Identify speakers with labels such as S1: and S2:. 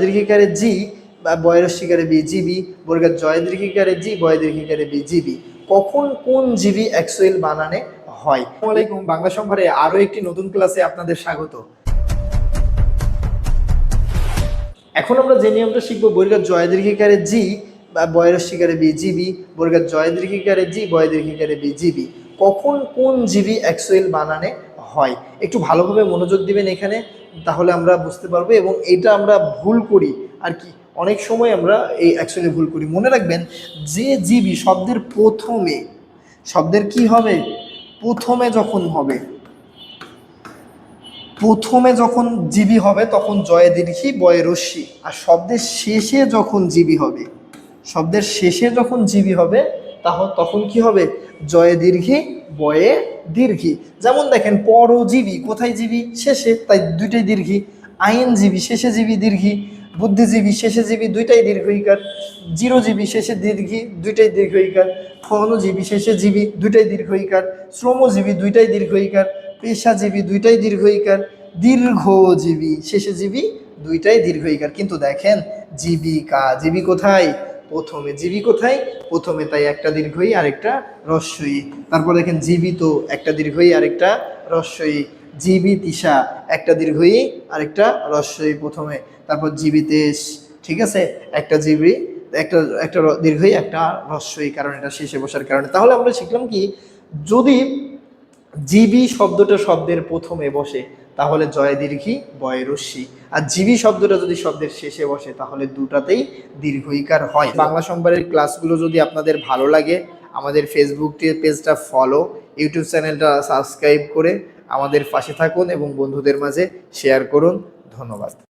S1: দীর্ঘিকারে জি, বা শিকারে B GB বর্গের জয় দীর্ঘিকারে জি বয় দীর্ঘিকারে বি জিবি কখন কোন জিবি অ্যাক্সুয়েল বানানে হয়? আলাইকুম, বাংলা সম্ভারে আরও একটি নতুন ক্লাসে আপনাদের স্বাগত। এখন আমরা যে নিয়মটা শিখব, বর্গের জয় দীর্ঘিকারে জি, বা শিকারে বি জিবি বর্গের জয় দীর্ঘিকারে জি বয় দীর্ঘিকারে বি জিবি কখন কোন জিবি অ্যাক্সুয়েল বানানে হয়। একটু ভালোভাবে মনোযোগ দিবেন এখানে, তাহলে আমরা বুঝতে পারব এবং এটা আমরা ভুল করি। আর কি, অনেক সময় আমরা এই অ্যাকচুয়ালি ভুল করি। মনে রাখবেন, যে জিবি শব্দের প্রথমে, শব্দের কি হবে? প্রথমে যখন হবে, প্রথমে যখন জিবি হবে, তখন জয়ে দীর্ঘি বয়ে রশ্মি। আর শব্দের শেষে যখন জিবি হবে, শব্দের শেষে যখন জিবি হবে তাহলে তখন কি হবে? জয়ে দীর্ঘি বয়ে দীর্ঘী। যেমন দেখেন, পরজীবী, কোথায় জীবী? শেষে, তাই দুইটাই দীর্ঘি। আইনজীবী, শেষে জীবী দীর্ঘি। বুদ্ধিজীবী, শেষে জীবী, দুইটাই দীর্ঘইকার। জিরোজীবী শেষে দীর্ঘি, দুইটাই দীর্ঘইকার। ফনজীবী শেষে জীবী, দুইটাই দীর্ঘইকার। শ্রমজীবী, দুইটাই দীর্ঘইকার। পেশাজীবী, দুইটাই দীর্ঘইকার। দীর্ঘজীবী, শেষে জীবী, দুইটাই দীর্ঘইকার। কিন্তু দেখেন, জীবিকা, জীবী কোথায়? প্রথমে জীবী কোথায়? প্রথমে তাই একটা দীর্ঘই, আরেকটা রস্যই। তারপর দেখেন জীবিত একটা দীর্ঘই, আরেকটা রস্যই। জীবিতিশা একটা দীর্ঘই, আরেকটা রস্যই প্রথমে। তারপর জীবিতেশ ঠিক আছে? একটা জীবী, একটা একটা দীর্ঘই, একটা রস্যই, কারণ এটা শেষে বসার কারণে। তাহলে আমরা শিখলাম কি, যদি জীবী শব্দটা শব্দের প্রথমে বসে, তাহলে জয় দীর্ঘী বয় রশ্মি। আর জীবী শব্দটা যদি শব্দের শেষে বসে, তাহলে দুটাতেই দীর্ঘইকার হয়। বাংলা সম্পারের ক্লাসগুলো যদি আপনাদের ভালো লাগে, আমাদের ফেসবুক পেজটা ফলো ইউটিউব চ্যানেলটা সাবস্ক্রাইব করে আমাদের পাশে থাকুন এবং বন্ধুদের মাঝে শেয়ার করুন। ধন্যবাদ।